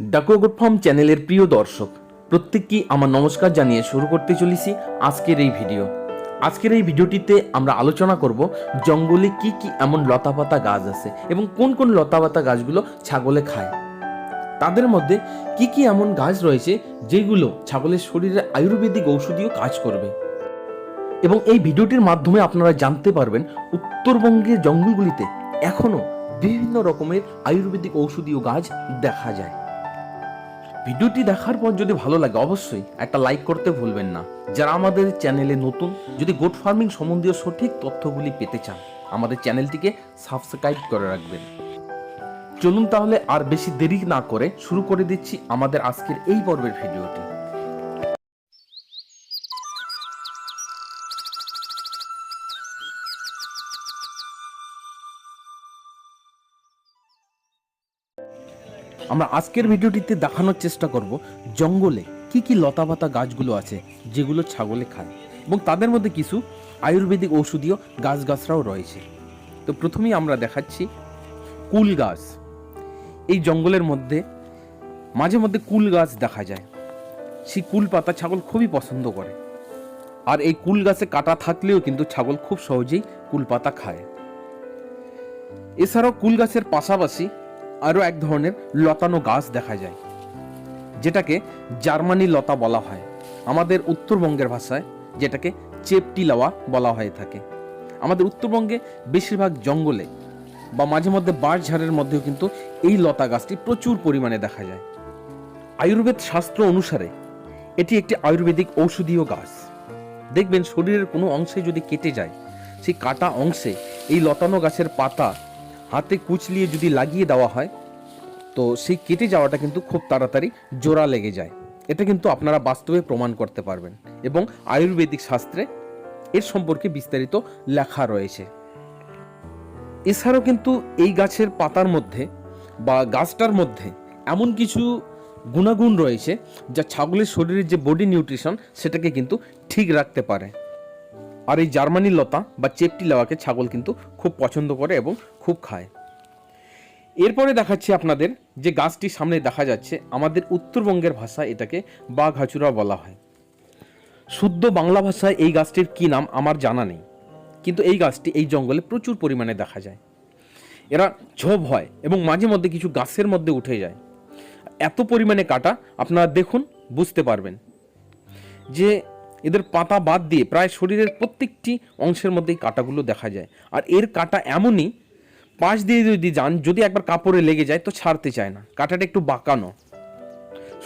Dakua good farm চ্যানেলের প্রিয় দর্শক প্রত্যেককে আমার নমস্কার জানিয়ে শুরু করতে চলেছি আজকের এই ভিডিও। আজকের এই ভিডিওটিতে আমরা আলোচনা করব জঙ্গলে কি কি এমন লতাপাতা গাছ আছে এবং কোন কোন লতাপাতা গাছগুলো ছাগলে খায়। তাদের মধ্যে কি কি এমন গাছ রয়েছে যেগুলো ছাগলের শরীরে আয়ুর্বেদিক ঔষধীয় কাজ করবে। এবং এই ভিডিওটির মাধ্যমে আপনারা জানতে পারবেন উত্তরবঙ্গের জঙ্গলগুলিতে এখনও বিভিন্ন রকমের আয়ুর্বেদিক ঔষধীয় গাছ দেখা যায়। ভিডিওটি দেখার পর যদি ভালো লাগে, অবশ্যই একটা লাইক করতে ভুলবেন না। যারা আমাদের চ্যানেলে নতুন, যদি গোট ফার্মিং সম্বন্ধীয় সঠিক তথ্যগুলি পেতে চান, আমাদের চ্যানেলটিকে সাবস্ক্রাইব করে রাখবেন। চলুন তাহলে আর বেশি দেরি না করে শুরু করে দিচ্ছি আমাদের আজকের এই পর্বের ভিডিওটি। আমরা আজকের ভিডিওটিতে দেখানোর চেষ্টা করব জঙ্গলে কি কি লতাপাতা গাছগুলো আছে, যেগুলো ছাগলে খায় এবং তাদের মধ্যে কিছু আয়ুর্বেদিক ঔষধীয় গাছগাছরাও রয়েছে। তো প্রথমেই আমরা দেখাচ্ছি কুল গাছ। এই জঙ্গলের মধ্যে, মাঝে মধ্যে কুল গাছ দেখা যায়। সেই কুল পাতা ছাগল খুবই পছন্দ করে। আর এই কুল গাছে কাটা থাকলেও কিন্তু ছাগল খুব সহজেই কুল পাতা খায়। এছাড়াও কুল গাছের পাশাপাশি আরও এক ধরনের লতানো গাছ দেখা যায়, যেটাকে জার্মানি লতা বলা হয়। আমাদের উত্তরবঙ্গের ভাষায় যেটাকে চেপটি লাওয়া বলা হয়ে থাকে। আমাদের উত্তরবঙ্গে বেশিরভাগ জঙ্গলে বা মাঝে মধ্যে বাঁশঝাড়ের মধ্যেও কিন্তু এই লতা গাছটি প্রচুর পরিমাণে দেখা যায়। আয়ুর্বেদ শাস্ত্র অনুসারে এটি একটি আয়ুর্বেদিক ঔষধীয় গাছ। দেখবেন শরীরের কোনো অংশে যদি কেটে যায়, সেই কাটা অংশে এই লতানো গাছের পাতা হাতে কুচলিয়ে যদি লাগিয়ে দেওয়া হয়, তো সেই কেটে যাওয়াটা কিন্তু খুব তাড়াতাড়ি জোড়া লেগে যায়। এটা কিন্তু আপনারা বাস্তবে প্রমাণ করতে পারবেন এবং আয়ুর্বেদিক শাস্ত্রে এর সম্পর্কে বিস্তারিত লেখা রয়েছে। এছাড়াও কিন্তু এই গাছের পাতার মধ্যে বা গাছটার মধ্যে এমন কিছু গুণাগুণ রয়েছে যা ছাগলের শরীরের যে বডি নিউট্রিশন সেটাকে কিন্তু ঠিক রাখতে পারে। আর এই জার্মানি লতা বা চেপটি লাওয়াকে ছাগল কিন্তু খুব পছন্দ করে এবং খুব খায়। এরপরে দেখাচ্ছি আপনাদের যে গাছটি সামনে দেখা যাচ্ছে, আমাদের উত্তরবঙ্গের ভাষায় এটাকে বাঘ হাচুরা বলা হয়। শুদ্ধ বাংলা ভাষায় এই গাছটির কী নাম আমার জানা নেই, কিন্তু এই গাছটি এই জঙ্গলে প্রচুর পরিমাণে দেখা যায়। এরা ঝোপ হয় এবং মাঝে মধ্যে কিছু গাছের মধ্যে উঠে যায়। এত পরিমাণে কাটা আপনারা দেখুন, বুঝতে পারবেন যে এদের পাতা বাদ দিয়ে প্রায় শরীরের প্রত্যেকটি অংশের মধ্যেই কাঁটাগুলো দেখা যায়। আর এর কাঁটা এমনই, পাশ দিয়ে যদি যান, যদি একবার কাপড়ে লেগে যায়, তো ছাড়তে চায় না। কাঁটাটা একটু বাঁকানো।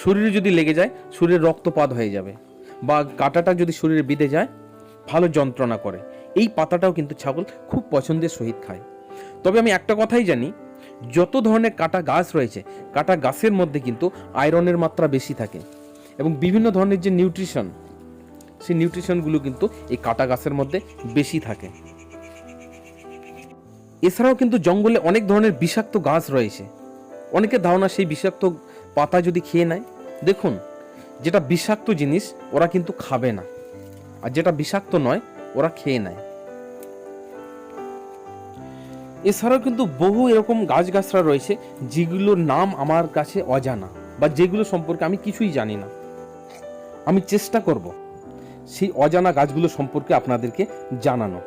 শরীরে যদি লেগে যায় শরীরে রক্তপাত হয়ে যাবে। বা কাঁটাটা যদি শরীরে বিঁধে যায়, ভালো যন্ত্রণা করে। এই পাতাটাও কিন্তু ছাগল খুব পছন্দের সহিত খায়। তবে আমি একটা কথাই জানি, যত ধরনের কাটা গাছ রয়েছে, কাটা গাছের মধ্যে কিন্তু আয়রনের মাত্রা বেশি থাকে। এবং বিভিন্ন ধরনের যে নিউট্রিশন সেই নিউট্রিশনগুলো কিন্তু এই কাটা গাছের মধ্যে বেশি থাকে। এছাড়াও কিন্তু জঙ্গলে অনেক ধরনের বিষাক্ত গাছ রয়েছে। অনেকে ধারণা সেই বিষাক্ত পাতা যদি খেয়ে নেয়, দেখুন, যেটা বিষাক্ত জিনিস ওরা কিন্তু খাবে না। আর যেটা বিষাক্ত নয়, ওরা খেয়ে নেয়। এছাড়াও কিন্তু বহু এরকম গাছগাছরা রয়েছে, যেগুলোর নাম আমার কাছে অজানা, বা যেগুলো সম্পর্কে আমি কিছুই জানি না। আমি চেষ্টা করব। সেই অজানা গাছগুলো সম্পর্কে আপনাদেরকে জানানো।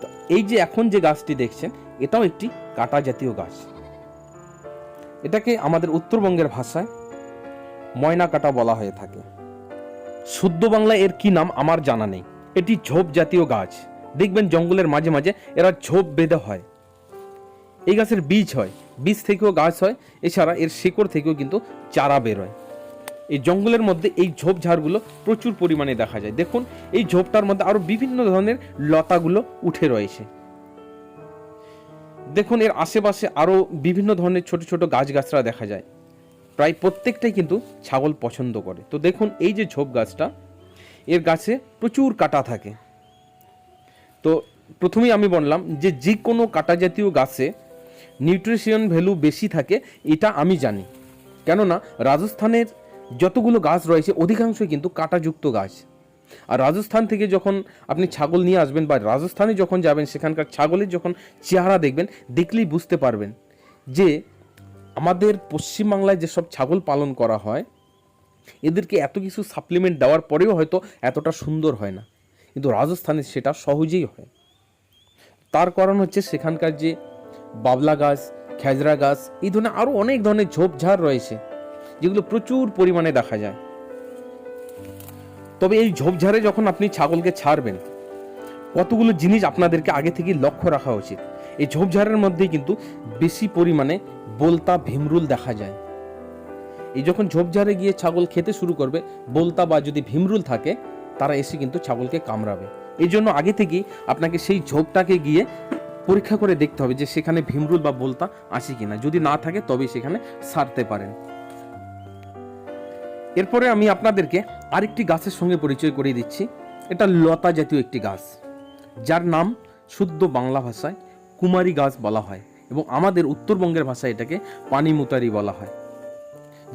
তো এই যে এখন যে গাছটি দেখছেন, এটাও একটি কাটা জাতীয় গাছ। এটাকে আমাদের উত্তরবঙ্গের ভাষায় ময়না কাটা বলা হয়ে থাকে। শুদ্ধ বাংলায় এর কি নাম আমার জানা নেই। এটি ঝোপ জাতীয় গাছ। দেখবেন জঙ্গলের মাঝে মাঝে এরা ঝোপ বেঁধে হয়। এই গাছের বীজ হয়। বীজ থেকেও গাছ হয়। এছাড়া এর শিকড় থেকেও কিন্তু চারা বেরোয় এই জঙ্গলের মধ্যে এই ঝোপঝাড়গুলো প্রচুর পরিমাণে দেখা যায়। দেখুন, এই ঝোপটার মধ্যে আরও বিভিন্ন ধরনের লতাগুলো উঠে রয়েছে। দেখুন, এর আশেপাশে আরও বিভিন্ন ধরনের ছোট ছোট গাছগাছরা দেখা যায়। প্রায় প্রত্যেকটাই কিন্তু ছাগল পছন্দ করে। তো দেখুন, এই যে ঝোপ গাছটা, এর গাছে প্রচুর কাটা থাকে। তো প্রথমেই আমি বললাম যে যে কোনো কাটা জাতীয় গাছে নিউট্রিশন ভ্যালু বেশি থাকে, এটা আমি জানি। কেননা, রাজস্থানের যতগুলো গাছ রয়েছে, অধিকাংশই কিন্তু কাঁটাযুক্ত গাছ। আর রাজস্থান থেকে যখন আপনি ছাগল নিয়ে আসবেন বা রাজস্থানে যখন যাবেন, সেখানকার ছাগলের যখন চেহারা দেখবেন, দেখলেই বুঝতে পারবেন যে আমাদের পশ্চিমবাংলায় যেসব ছাগল পালন করা হয়, এদেরকে এত কিছু সাপ্লিমেন্ট দেওয়ার পরেও হয়তো এতটা সুন্দর হয় না। কিন্তু রাজস্থানে সেটা সহজেই হয়। তার কারণ হচ্ছে সেখানকার যে বাবলা গাছ, খেজরা গাছ, এই ধরনের আরও অনেক ধরনের ঝোপঝাড় রয়েছে। যেগুলো প্রচুর পরিমাণে দেখা যায়। তবে এই ঝোপঝাড়ে যখন আপনি ছাগলকে ছাড়বেন, কতগুলো জিনিস আপনাদেরকে আগে থেকে লক্ষ্য রাখা উচিত। এই ঝোপঝাড়ের মধ্যেই কিন্তু বেশি পরিমাণে বলতা, ভীমরুল দেখা যায়। এই যখন ঝোপঝাড়ে গিয়ে ছাগল খেতে শুরু করবে, বলতা বা যদি ভীমরুল থাকে, তারা এসে কিন্তু ছাগলকে কামড়াবে। এই জন্য আগে থেকেই আপনাকে সেই ঝোপটাকে গিয়ে পরীক্ষা করে দেখতে হবে যে সেখানে ভীমরুল বা বলতা আছে কিনা। যদি না থাকে তবে সেখানে সারতে পারেন। এরপরে আমি আপনাদেরকে আরেকটি গাছের সঙ্গে পরিচয় করিয়ে দিচ্ছি। এটা লতা জাতীয় একটি গাছ, যার নাম শুদ্ধ বাংলা ভাষায় কুমারী গাছ বলা হয় এবং আমাদের উত্তরবঙ্গের ভাষায় এটাকে পানিমুতারি বলা হয়।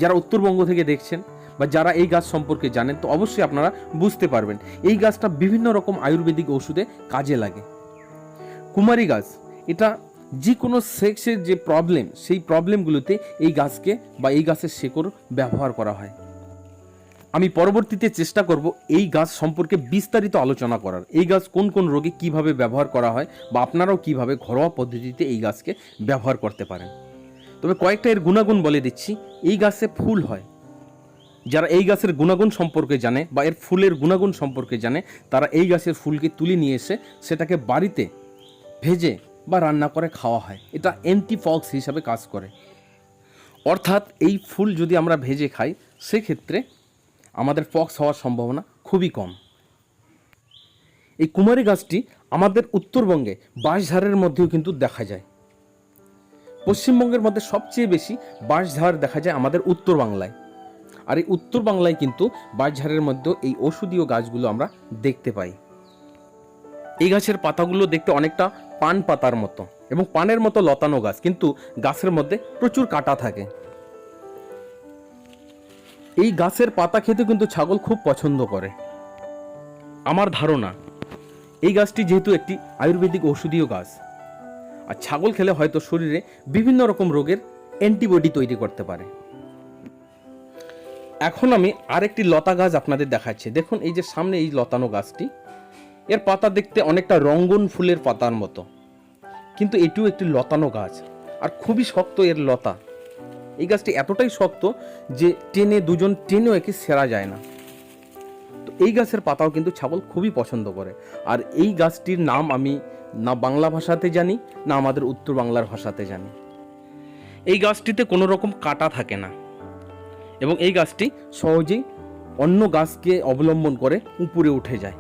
যারা উত্তরবঙ্গ থেকে দেখছেন বা যারা এই গাছ সম্পর্কে জানেন, তো অবশ্যই আপনারা বুঝতে পারবেন, এই গাছটা বিভিন্ন রকম আয়ুর্বেদিক ওষুধে কাজে লাগে। কুমারী গাছ, এটা যে কোনো সেক্সের যে প্রবলেম সেই প্রবলেমগুলোতে এই গাছকে বা এই গাছের শেকড় ব্যবহার করা হয়। আমি পরবর্তীতে চেষ্টা করব এই গাছ সম্পর্কে বিস্তারিত আলোচনা করার। এই গাছ কোন কোন রোগে কীভাবে ব্যবহার করা হয় বা আপনারাও কীভাবে ঘরোয়া পদ্ধতিতে এই গাছকে ব্যবহার করতে পারেন। তবে কয়েকটা এর গুণাগুণ বলে দিচ্ছি। এই গাছে ফুল হয়। যারা এই গাছের গুণাগুণ সম্পর্কে জানে বা এর ফুলের গুণাগুণ সম্পর্কে জানে, তারা এই গাছের ফুলকে তুলে নিয়ে এসে সেটাকে বাড়িতে ভেজে বা রান্না করে খাওয়া হয়। এটা অ্যান্টিফক্স হিসাবে কাজ করে। অর্থাৎ এই ফুল যদি আমরা ভেজে খাই, সেক্ষেত্রে আমাদের ফক্স হওয়ার সম্ভাবনা খুবই কম। এই কুমারী গাছটি আমাদের উত্তরবঙ্গে বাঁশঝাড়ের মধ্যেও কিন্তু দেখা যায়। পশ্চিমবঙ্গের মধ্যে সবচেয়ে বেশি বাঁশঝাড় দেখা যায় আমাদের উত্তর বাংলায়। আর এই উত্তর বাংলায় কিন্তু বাঁশঝাড়ের মধ্যেও এই ওষুধীয় গাছগুলো আমরা দেখতে পাই। এই গাছের পাতাগুলো দেখতে অনেকটা পান পাতার মতো এবং পানের মতো লতানো গাছ, কিন্তু গাছের মধ্যে প্রচুর কাটা থাকে। এই গাছের পাতা খেতে কিন্তু ছাগল খুব পছন্দ করে। আমার ধারণা, এই গাছটি যেহেতু একটি আয়ুর্বেদিক ঔষধীয় গাছ, আর ছাগল খেলে হয়তো শরীরে বিভিন্ন রকম রোগের অ্যান্টিবডি তৈরি করতে পারে। এখন আমি আরেকটি লতা গাছ আপনাদের দেখাচ্ছি। দেখুন, এই যে সামনে এই লতানো গাছটি, এর পাতা দেখতে অনেকটা রঙ্গন ফুলের পাতার মতো। কিন্তু এটিও একটি লতানো গাছ, আর খুবই শক্ত এর লতা। এই গাছটি এতটাই শক্ত যে টেনে দুজন টেনেও একে সেরা যায় না। তো এই গাছের পাতাও কিন্তু ছাগল খুবই পছন্দ করে। আর এই গাছটির নাম আমি না বাংলা ভাষাতে জানি, না আমাদের উত্তর বাংলার ভাষাতে জানি। এই গাছটিতে কোনো রকম কাটা থাকে না এবং এই গাছটি সহজেই অন্য গাছকে অবলম্বন করে উপরে উঠে যায়।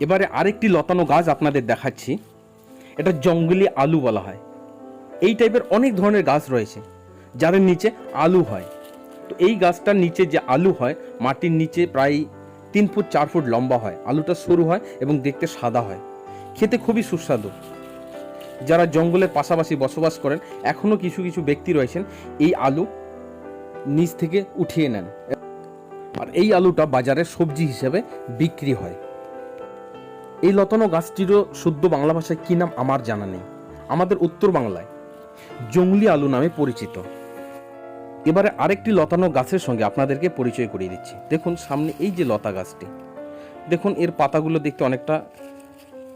এবারে আরেকটি লতানো গাছ আপনাদের দেখাচ্ছি। এটা জঙ্গলি আলু বলা হয়। এই টাইপের অনেক ধরনের গাছ রয়েছে, যাদের নিচে আলু হয়। তো এই গাছটার নিচে যে আলু হয়, মাটির নিচে প্রায় তিন ফুট, চার ফুট লম্বা হয়। আলুটা সরু হয় এবং দেখতে সাদা হয়। খেতে খুবই সুস্বাদু। যারা জঙ্গলের পাশাপাশি বসবাস করেন এখনও কিছু কিছু ব্যক্তি রয়েছেন, এই আলু নিচ থেকে উঠিয়ে নেন। আর এই আলুটা বাজারে সবজি হিসেবে বিক্রি হয়। এই লতানো গাছটিরও শুদ্ধ বাংলা ভাষায় কী নাম আমার জানা নেই। আমাদের উত্তর বাংলায় জঙ্গলি আলু নামে পরিচিত। এবারে আরেকটি লতানো গাছের সঙ্গে আপনাদেরকে পরিচয় করিয়ে দিচ্ছি। দেখুন, সামনে এই যে লতা গাছটি, দেখুন, এর পাতাগুলো দেখতে অনেকটা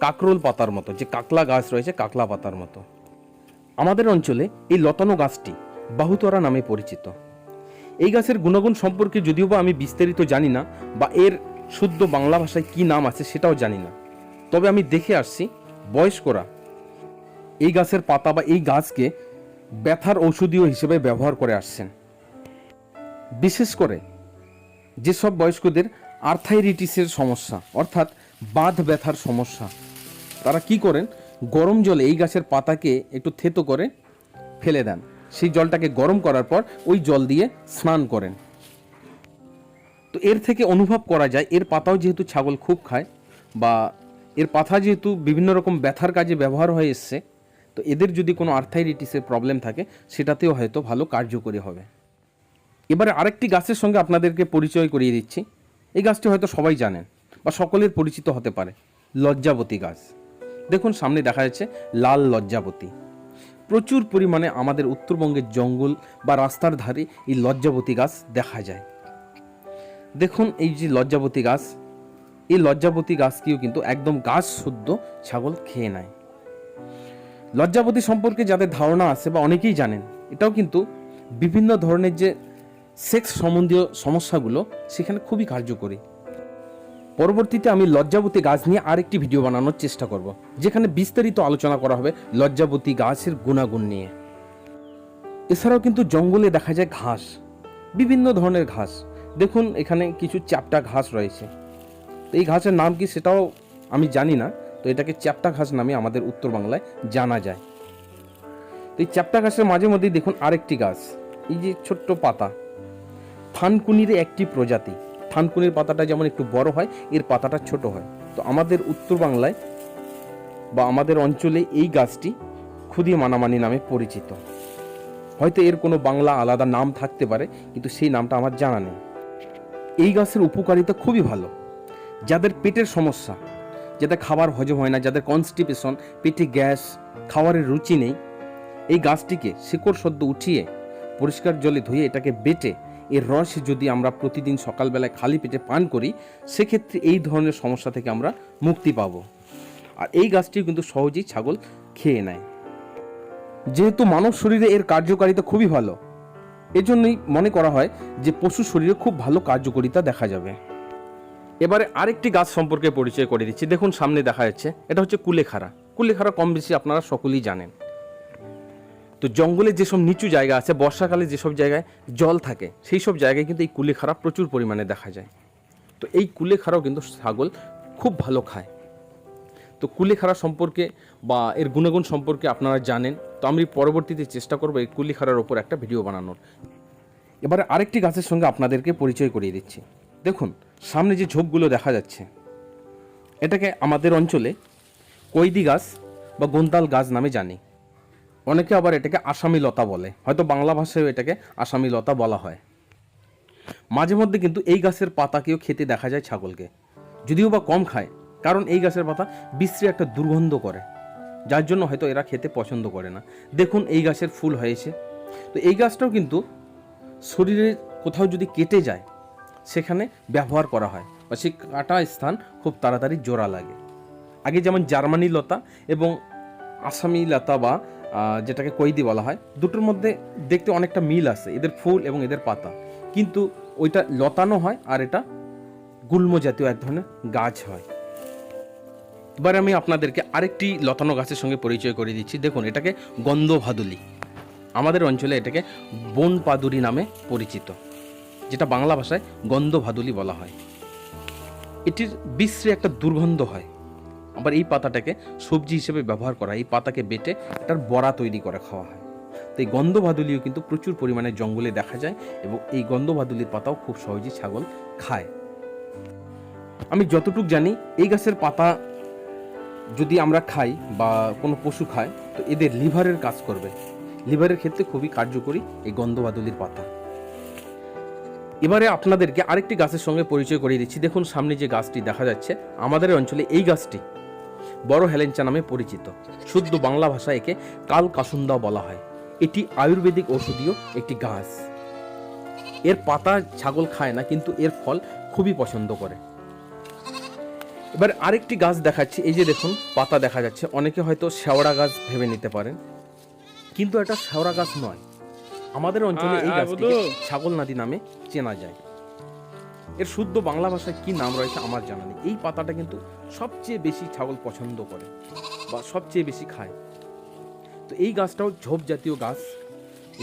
কাকরোল পাতার মতো, যে কাকলা গাছ রয়েছে, কাকলা পাতার মতো। আমাদের অঞ্চলে এই লতানো গাছটি বাহুতরা নামে পরিচিত। এই গাছের গুণগুণ সম্পর্কে যদিও বা আমি বিস্তারিত জানি না, বা এর শুদ্ধ বাংলা ভাষায় কি নাম আছে সেটাও জানি না। তবে আমি দেখে আসছি বয়স্করা এই গাছের পাতা বা এই গাছকে ব্যথার ঔষধীয় হিসেবে ব্যবহার করে আসছেন। বিশেষ করে যেসব বয়স্কদের আর্থাইরিটিসের সমস্যা, অর্থাৎ বাঁধ ব্যথার সমস্যা, তারা কি করেন? গরম জলে এই গাছের পাতাকে একটু থেতো করে ফেলে দেন। সেই জলটাকে গরম করার পর ওই জল দিয়ে স্নান করেন। তো এর থেকে অনুভব করা যায়, এর পাতাও যেহেতু ছাগল খুব খায় বা এর পাতা যেহেতু বিভিন্ন রকম ব্যথার কাজে ব্যবহার হয়ে এসছে তো এদের যদি কোনো আর্থাইরিটিসের প্রবলেম থাকে, সেটাতেও হয়তো ভালো কার্যকরী হবে। এবারে আরেকটি গাছের সঙ্গে আপনাদেরকে পরিচয় করিয়ে দিচ্ছি। এই গাছটি হয়তো সবাই জানেন বা সকলের পরিচিত হতে পারে। লজ্জাবতী গাছ। দেখুন, সামনে দেখা যাচ্ছে লাল লজ্জাবতী। প্রচুর পরিমাণে আমাদের উত্তরবঙ্গের জঙ্গল বা রাস্তার ধারে এই লজ্জাবতী গাছ দেখা যায়। দেখুন, এই যে লজ্জাবতী গাছ, এই লজ্জাবতী গাছকেও কিন্তু একদম গাছ শুদ্ধ ছাগল খেয়ে নেয়। লজ্জাবতী সম্পর্কে যাদের ধারণা আছে বা অনেকেই জানেন, এটাও কিন্তু বিভিন্ন ধরনের যে সেক্স সম্বন্ধীয় সমস্যাগুলো সেখানে খুবই কার্যকরী। পরবর্তীতে আমি লজ্জাবতী গাছ নিয়ে আরেকটি ভিডিও বানানোর চেষ্টা করব, যেখানে বিস্তারিত আলোচনা করা হবে লজ্জাবতী গাছের গুণাগুণ নিয়ে। এছাড়াও কিন্তু জঙ্গলে দেখা যায় ঘাস, বিভিন্ন ধরনের ঘাস। দেখুন, এখানে কিছু চ্যাপটা ঘাস রয়েছে। এই ঘাসের নাম কি সেটাও আমি জানি না। তো এটাকে চ্যাপ্টা ঘাস নামে আমাদের উত্তর বাংলায় জানা যায়। তো এই চ্যাপ্টা ঘাসের মাঝে মধ্যেই দেখুন আরেকটি গাছ, এই যে ছোট্ট পাতা। থানকুনির একটি প্রজাতি। থানকুনির পাতাটা যেমন একটু বড় হয়, এর পাতাটা ছোট হয়। তো আমাদের উত্তর বাংলায় বা আমাদের অঞ্চলে এই গাছটি খুদি মানামানি নামে পরিচিত। হয়তো এর কোনো বাংলা আলাদা নাম থাকতে পারে, কিন্তু সেই নামটা আমার জানা নেই। এই গাছের উপকারিতা খুবই ভালো। যাদের পেটের সমস্যা যাদের খাবার হজম হয় না, যাদের কনস্টিপেশন পেটে গ্যাস, খাবারের রুচি নেই, এই গাছটিকে শিকড় সদ্য উঠিয়ে পরিষ্কার জলে ধুয়ে এটাকে বেটে, এর রস যদি আমরা প্রতিদিন সকালবেলায় খালি পেটে পান করি, সেক্ষেত্রে এই ধরনের সমস্যা থেকে আমরা মুক্তি পাবো। আর এই গাছটি কিন্তু সহজেই ছাগল খেয়ে নেয়। যেহেতু মানব শরীরে এর কার্যকারিতা খুবই ভালো, এজন্যই মনে করা হয় যে পশু শরীরে খুব ভালো কার্যকারিতা দেখা যাবে। এবারে আরেকটি গাছ সম্পর্কে পরিচয় করে দিচ্ছি। দেখুন, সামনে দেখা যাচ্ছে, এটা হচ্ছে কুলেখাড়া। কুলেখাড়া কম বেশি আপনারা সকলেই জানেন। তো জঙ্গলে যেসব নিচু জায়গা আছে, বর্ষাকালে যেসব জায়গায় জল থাকে, সেই সব জায়গায় কিন্তু এই কুলেখাড়া প্রচুর পরিমাণে দেখা যায়। তো এই কুলেখাড়াও কিন্তু ছাগল খুব ভালো খায়। তো কুলেখাড়া সম্পর্কে বা এর গুণগুণ সম্পর্কে আপনারা জানেন, তো আমি পরবর্তীতে চেষ্টা করব এই কুলেখাড়ার ওপর একটা ভিডিও বানানোর। এবারে আরেকটি গাছের সঙ্গে আপনাদেরকে পরিচয় করিয়ে দিচ্ছি। দেখুন সামনে যে ঝোপগুলো দেখা যাচ্ছে, এটাকে আমাদের অঞ্চলে কৈদি গাছ বা গোন্তাল গাছ নামে জানি। অনেকে আবার এটাকে আসামি লতা বলে, হয়তো বাংলা ভাষায় এটাকে আসামি লতা বলা হয়। মাঝে মধ্যে কিন্তু এই গাছের পাতাকেও খেতে দেখা যায় ছাগলকে, যদিও বা কম খায়, কারণ এই গাছের পাতা বিশ্রী একটা দুর্গন্ধ করে, যার জন্য হয়তো এরা খেতে পছন্দ করে না। দেখুন এই গাছের ফুল হয়েছে। তো এই গাছটাও কিন্তু শরীরে কোথাও যদি কেটে যায় সেখানে ব্যবহার করা হয় বা সেই কাটা স্থান খুব তাড়াতাড়ি জোড়া লাগে। আগে যেমন জার্মানি লতা এবং আসামি লতা বা যেটাকে কৈদি বলা হয়, দুটোর মধ্যে দেখতে অনেকটা মিল আছে, এদের ফুল এবং এদের পাতা। কিন্তু ওইটা লতানো হয় আর এটা গুল্ম জাতীয় এক ধরনের গাছ হয়। এবার আমি আপনাদেরকে আরেকটি লতানো গাছের সঙ্গে পরিচয় করে দিচ্ছি। দেখুন, এটাকে গন্ধভাদুলি। আমাদের অঞ্চলে এটাকে বন পাদুরি নামে পরিচিত। যেটা বাংলা ভাষায় গন্ধভাদুলি বলা হয়। এটির বিশ্রী একটা দুর্গন্ধ হয়। আবার এই পাতাটাকে সবজি হিসেবে ব্যবহার করা এই পাতাকে বেটে এটার বড়া তৈরি করে খাওয়া হয়। তো এই গন্ধভাদুলিও কিন্তু প্রচুর পরিমাণে জঙ্গলে দেখা যায় এবং এই গন্ধভাদুলির পাতাও খুব সহজেই ছাগল খায়। আমি যতটুক জানি, এই গাছের পাতা যদি আমরা খাই বা কোনো পশু খায়, তো এদের লিভারের কাজ করবে। লিভারের ক্ষেত্রে খুবই কার্যকরী এই গন্ধবাদুলির পাতা। এবারে আপনাদেরকে আরেকটি গাছের সঙ্গে পরিচয় করিয়ে দিচ্ছি। দেখুন, সামনে যে গাছটি দেখা যাচ্ছে, আমাদের অঞ্চলে এই গাছটি বড় হেলেঞ্চা নামে পরিচিত। শুদ্ধ বাংলা ভাষায় একে কাল কাসুন্দা বলা হয়। এটি আয়ুর্বেদিক ঔষধীয় একটি গাছ। এর পাতা ছাগল খায় না, কিন্তু এর ফল খুবই পছন্দ করে। এবার আরেকটি গাছ দেখাচ্ছি। এই যে দেখুন, পাতা দেখা যাচ্ছে। অনেকে হয়তো শেওড়া গাছ ভেবে নিতে পারেন। কিন্তু এটা শেওড়া গাছ নয়। আমাদের অঞ্চলে এই গাছটিকে ছাগল নাদি নামে চেনা যায়। এর শুদ্ধ বাংলা ভাষায় কি নাম রয়েছে আমার জানা নেই। এই পাতাটা কিন্তু সবচেয়ে বেশি ছাগল পছন্দ করে বা সবচেয়ে বেশি খায়। তো এই গাছটাও ঝোপ জাতীয় গাছ।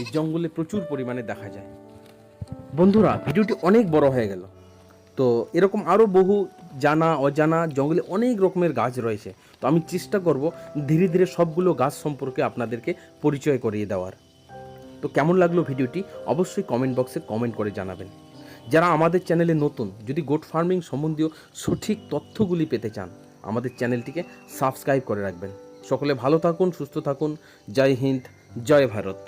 এই জঙ্গলে প্রচুর পরিমাণে দেখা যায়। বন্ধুরা ভিডিওটি অনেক বড় হয়ে গেল। তো এরকম আরও বহু জানা অজানা জঙ্গলে অনেক রকমের গাছ রয়েছে। তো আমি চেষ্টা করব ধীরে ধীরে সবগুলো গাছ সম্পর্কে আপনাদেরকে পরিচয় করিয়ে দেওয়ার। তো কেমন লাগল ভিডিওটি অবশ্যই কমেন্ট বক্সে কমেন্ট করে জানাবেন। যারা আমাদের চ্যানেলে নতুন, যদি গোট ফার্মিং সম্বন্ধীয় সঠিক তথ্যগুলি পেতে চান, আমাদের চ্যানেলটিকে সাবস্ক্রাইব করে রাখবেন। সকলে ভালো থাকুন, সুস্থ থাকুন। জয় হিন্দ, জয় ভারত।